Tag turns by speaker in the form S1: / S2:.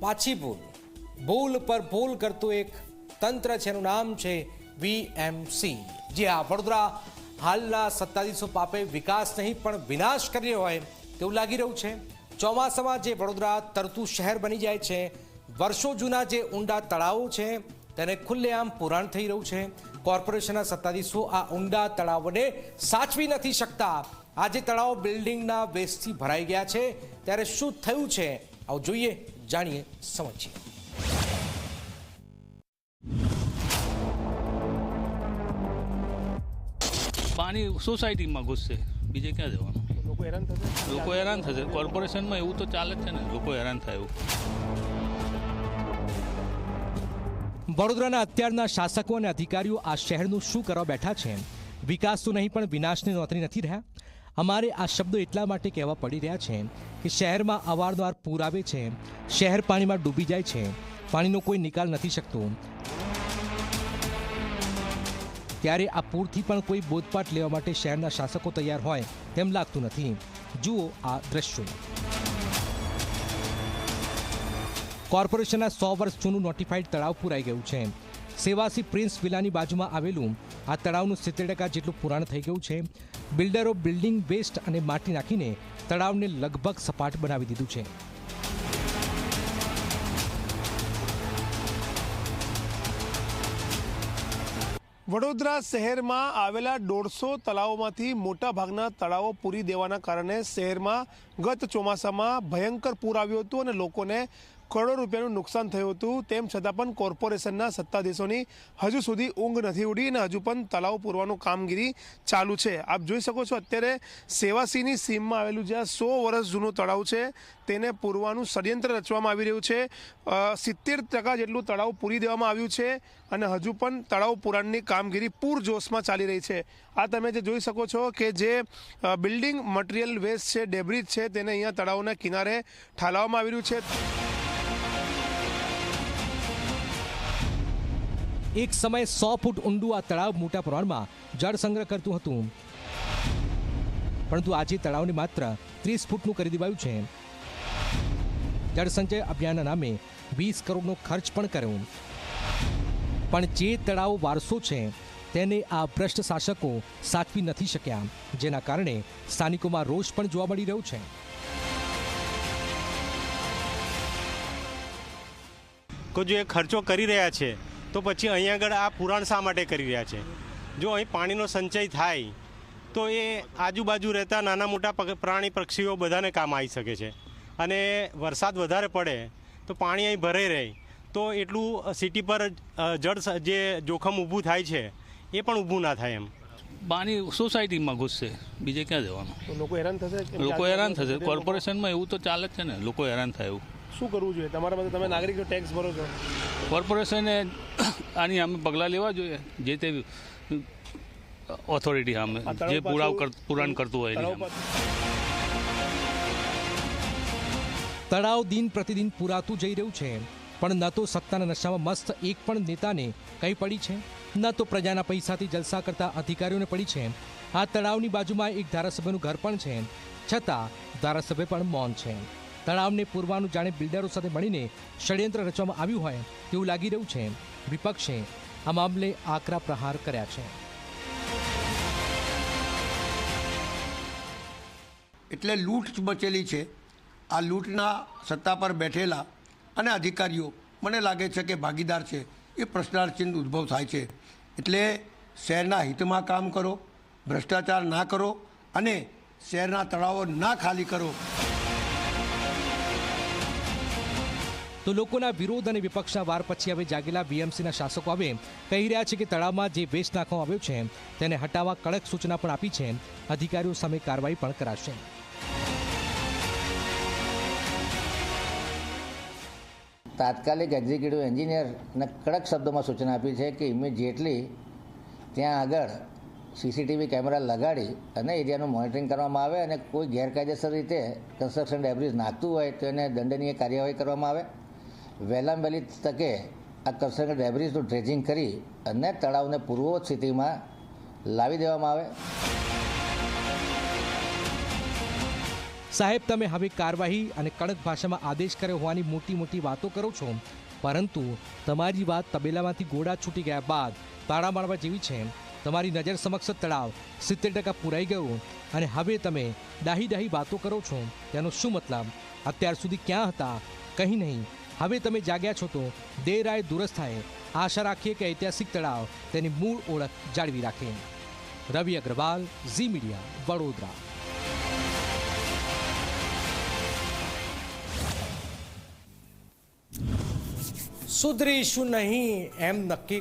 S1: પાછી ભૂલ ભૂલ પર ભૂલ કરતું એક તંત્ર છે, એનું નામ છે વીએમસી જે હા વડોદરા હાલના સત્તાધીશો પાપે વિકાસ નહીં, પણ વિનાશ કર્યો હોય તેવું લાગી રહ્યું છે. ચોમાસામાં જે વડોદરા તરતું શહેર બની જાય છે, વર્ષો જૂના જે ઊંડા તળાવો છે, તેને ખુલ્લેઆમ પુરાણ થઈ રહ્યું છે. કોર્પોરેશનના સત્તાધીશો આ ઊંડા તળાવોને સાચવી નથી શકતા. આજે તળાવ બિલ્ડિંગના વેસ્ટથી ભરાઈ ગયા છે, ત્યારે શું થયું છે? આવું જોઈએ. જાણીએ સમજીએ.
S2: પાણી સોસાયટીમાં ઘૂસશે. બીજે ક્યાં જવાનું?
S3: લોકો હેરાન થશે?
S2: લોકો હેરાન થશે. કોર્પોરેશનમાં એવું તો ચાલે જ છે ને. લોકો હેરાન થાય એવું.
S1: વડોદરાના અત્યારના શાસકો અને અધિકારીઓ આ શહેરનું શું કરવા બેઠા છે? વિકાસ તો નહીં પણ વિનાશની નોતરી નથી રહ્યા? અમારે આ શબ્દો એટલા માટે કહેવા પડી રહ્યા છે કે શહેરમાં અવારનવાર પૂર આવે છે શહેર પાણીમાં ડૂબી જાય છે પાણીનો કોઈ નિકાલ નથી શકતો ત્યારે આ પૂરથી પણ કોઈ બોધપાઠ લેવા માટે શહેરના શાસકો તૈયાર હોય તેમ લાગતું નથી જુઓ આ દ્રશ્યો કોર્પોરેશનના સો વર્ષ જૂનું નોટિફાઈડ તળાવ પુરાઈ ગયું છે સેવાસી પ્રિન્સ વિલાની બાજુમાં આવેલું આ તળાવનું સિત્તેર ટકા જેટલું પુરાણ થઈ ગયું છે. બિલ્ડરો બિલ્ડિંગ વેસ્ટ અને માટી નાખીને તળાવને લગભગ સપાટ બનાવી દીધું છે.
S3: વડોદરા શહેરમાં આવેલા દોઢસો તળાવોમાંથી મોટા ભાગના તળાવો પૂરી દેવાના કારણે શહેરમાં ગત ચોમાસામાં ભયંકર પૂર આવ્યું હતું અને લોકોને કરોડો રૂપિયાનું નુકસાન થયું હતું. તેમ છતાં પણ કોર્પોરેશનના સત્તાધીશોની હજુ સુધી ઊંઘ નથી ઉડી અને હજુ પણ તળાવ પૂરવાનું કામગીરી ચાલુ છે. આપ જોઈ શકો છો અત્યારે સેવાસીની સીમમાં આવેલું જે આ સો વર્ષ જૂનું તળાવ છે, તેને પૂરવાનું ષડયંત્ર રચવામાં આવી રહ્યું છે. સિત્તેર ટકા જેટલું તળાવ પૂરી દેવામાં આવ્યું છે અને હજુ પણ તળાવ પુરાણની કામગીરી પૂરજોશમાં ચાલી રહી છે. આ તમે જે જોઈ શકો છો કે જે બિલ્ડિંગ મટીરિયલ વેસ્ટ છે, ડેબ્રિજ છે તેને અહીંયા તળાવના કિનારે ઠાલવવામાં આવી રહ્યું છે.
S1: એક સમયે સો ફૂટ ઊંડું આ તળાવ મોટા પ્રમાણમાં જળ સંગ્રહ કરતું હતું. પરંતુ આજે તળાવને માત્ર ત્રીસ ફૂટનું કરી દેવાયું છે. જળસંચય અભિયાનના નામે વીસ કરોડનો ખર્ચ પણ કર્યો. પણ જે તળાવ વારસો છે તેને આ ભ્રષ્ટ શાસકો સાચવી નથી શક્યા, જેના કારણે સ્થાનિકોમાં રોષ પણ જોવા મળી રહ્યો છે.
S4: કે જો એ ખર્ચો કરી રહ્યા છે, તો પછી અહીંયા આગળ આ પુરાણ શા માટે કરી રહ્યા છે? જો અહીં પાણીનો સંચય થાય, તો એ આજુબાજુ રહેતા નાના મોટા પ્રાણી પક્ષીઓ બધાને કામ આવી શકે છે. અને વરસાદ વધારે પડે, તો પાણી અહીં ભરાઈ રહે, તો એટલું સિટી પર જળ જે જોખમ ઊભું થાય છે એ પણ ઊભું ના થાય એમ.
S2: પાણી સોસાયટીમાં ઘૂસશે. બીજે ક્યાં જવાનું?
S3: લોકો હેરાન થશે
S2: લોકો હેરાન થશે. કોર્પોરેશનમાં એવું તો ચાલે જ છે ને. લોકો હેરાન થાય એવું.
S3: શું કરવું જોઈએ? તમારા માટે તમે નાગરિકો ટેક્સ ભરો છો.
S2: કોર્પોરેશને આની અમે પગલાં લેવા જોઈએ. જે તે ઓથોરિટી સામે. જે પુરાવ પુરાણ કરતું હોય
S3: તળાવ
S1: દિન પ્રતિદિન પુરાતું જઈ રહ્યું છે. પણ ન તો સત્તાના નશામાં મસ્ત એક પણ નેતાને કઈ પડી છે? ન તો પ્રજાના પૈસાથી જલસા કરતા અધિકારીઓને પડી છે? આ તળાવની બાજુમાં એક ધારાસભ્યનું ઘર પણ છે, છતાં ધારાસભ્ય પણ મૌન છે. તળાવને પૂરવાનું જાણે બિલ્ડરો સાથે મળીને ષડયંત્ર રચવામાં આવ્યું હોય તેવું લાગી રહ્યું છે. વિપક્ષે આ મામલે આકરા પ્રહાર કર્યા છે.
S5: એટલે લૂંટ મચેલી છે. આ લૂંટના સત્તા પર બેઠેલા અને અધિકારીઓ, મને લાગે છે કે ભાગીદાર છે, એ પ્રશ્નાર્થ ચિહ્ન ઉદ્ભવ થાય છે. એટલે શહેરના હિતમાં કામ કરો, ભ્રષ્ટાચાર ના કરો અને શહેરના તળાવો ના ખાલી કરો.
S1: તો લોકોના વિરોધ અને વિપક્ષના વાર પછી હવે જાગેલા બીએમસીના શાસકો હવે કહી રહ્યા છે કે તળાવમાં જે વેસ્ટ નાખવામાં આવ્યો છે, તેને હટાવવા કડક સૂચના પણ આપી છે. અધિકારીઓ સામે કાર્યવાહી પણ કરાશે.
S6: તાત્કાલિક એક્ઝિક્યુટિવ એન્જિનિયરને કડક શબ્દોમાં સૂચના આપી છે કે ઇમિડિયેટલી ત્યાં આગળ સીસીટીવી કેમેરા લગાડી અને એરિયાનું મોનિટરિંગ કરવામાં આવે અને કોઈ ગેરકાયદેસર રીતે કન્સ્ટ્રક્શન ડેબ્રીઝ નાખતું હોય તો એને દંડનીય કાર્યવાહી કરવામાં આવે. વહેલામાં વહેલી તકે આ કન્સ્ટ્રક્શન ડેબ્રિઝનું ડ્રેજિંગ કરી અને તળાવને પૂર્વવત સ્થિતિમાં લાવી દેવામાં આવે.
S1: સાહેબ, તમે હવે કાર્યવાહી અને કડક ભાષામાં આદેશ કર્યો હોવાની મોટી મોટી વાતો કરો છો. પરંતુ તમારી વાત તબેલામાંથી ગોળા છૂટી ગયા બાદ તાળા મારવા જેવી છે. તમારી નજર સમક્ષ તળાવ સિત્તેર ટકા પૂરાઈ ગયું અને હવે તમે ડાહી ડાહી વાતો કરો છો. તેનો શું મતલબ? અત્યાર સુધી ક્યાં હતા? કંઈ નહીં. હવે તમે જાગ્યા છો તો દેર આય દુરસ્ત થાય. આશા રાખીએ કે ઐતિહાસિક તળાવ તેની મૂળ ઓળખ જાળવી રાખે. Ravi Agrawal, Zee media, Vadodara. સુધરીશું નહીં એમ નક્કી